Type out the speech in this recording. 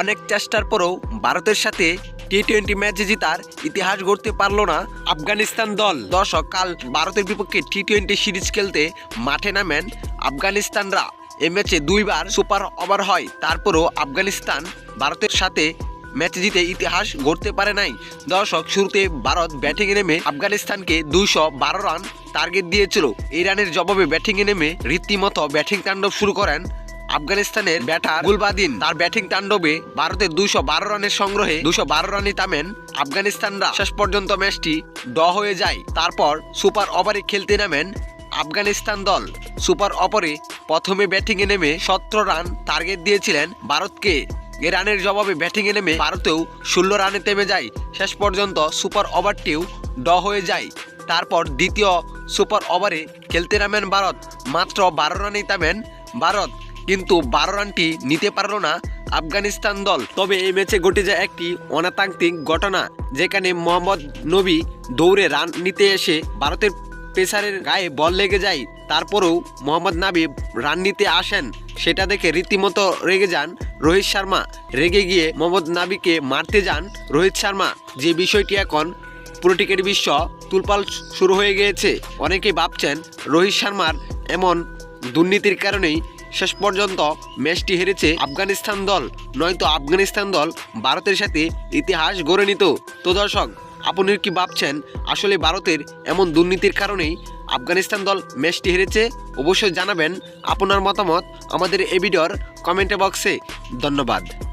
অনেক চেষ্টার পরেও ভারতের সাথে টি টোয়েন্টি ম্যাচে জিতার ইতিহাস গড়তে পারল না আফগানিস্তান দল। দর্শক, কাল ভারতের বিপক্ষে টি টোয়েন্টি সিরিজ খেলতে মাঠে নামেন আফগানিস্তানরা। এ ম্যাচে দুইবার সুপার ওভার হয়, তারপরও আফগানিস্তান ভারতের সাথে ম্যাচ জিতে ইতিহাস গড়তে পারে নাই। দর্শক, শুরুতে ভারত ব্যাটিংয়ে নেমে আফগানিস্তানকে দুইশো বারো রান টার্গেট দিয়েছিল। এই রানের জবাবে ব্যাটিংয়ে নেমে রীতিমতো ব্যাটিং তাণ্ডব শুরু করেন আফগানিস্তানের ব্যাটার গুলবাদিন। তার ব্যাটিং তাণ্ডবে ভারতের দুইশো বারো রানের সংগ্রহে দুশো বারো রানে থামেন আফগানিস্তানরা। শেষ পর্যন্ত ম্যাচটি ড হয়ে যায়। তারপর সুপার ওভারে খেলতে নামেন আফগানিস্তান দল। সুপার ওভারে প্রথমে ব্যাটিংয়ে নেমে সতেরো রান টার্গেট দিয়েছিলেন ভারতকে। এ রানের জবাবে ব্যাটিংয়ে নেমে ভারতেও ষোলো রানে থেমে যায়। শেষ পর্যন্ত সুপার ওভারটিও ড হয়ে যায়। তারপর দ্বিতীয় সুপার ওভারে খেলতে নামেন ভারত। মাত্র বারো রানেই থামেন ভারত। কিন্তু বারো রানটি নিতে পারল না আফগানিস্তান দল। তবে এই ম্যাচে ঘটে যায় একটি অনাতান্ত্রিক ঘটনা, যেখানে মোহাম্মদ নবী দৌড়ে রান নিতে এসে ভারতের পেসারের গায়ে বল লেগে যায়, তারপরেও মোহাম্মদ নাবি রান নিতে আসেন। সেটা দেখে রীতিমতো রেগে যান রোহিত শর্মা। রেগে গিয়ে মোহাম্মদ নাবিকে মারতে যান রোহিত শর্মা। যে বিষয়টি এখন পুরো ক্রিকেট বিশ্ব তুলপাল শুরু হয়ে গিয়েছে। অনেকেই ভাবছেন রোহিত শর্মার এমন দুর্নীতির কারণেই শেষ পর্যন্ত ম্যাচটি হেরেছে আফগানিস্তান দল, নয়তো আফগানিস্তান দল ভারতের সাথে ইতিহাস গড়ে নিত। তো দর্শক, আপনি কি ভাবছেন, আসলে ভারতের এমন দুর্নীতির কারণেই আফগানিস্তান দল ম্যাচটি হেরেছে? অবশ্যই জানাবেন আপনার মতামত আমাদের এবিডর ভিডিওর কমেন্ট বক্সে। ধন্যবাদ।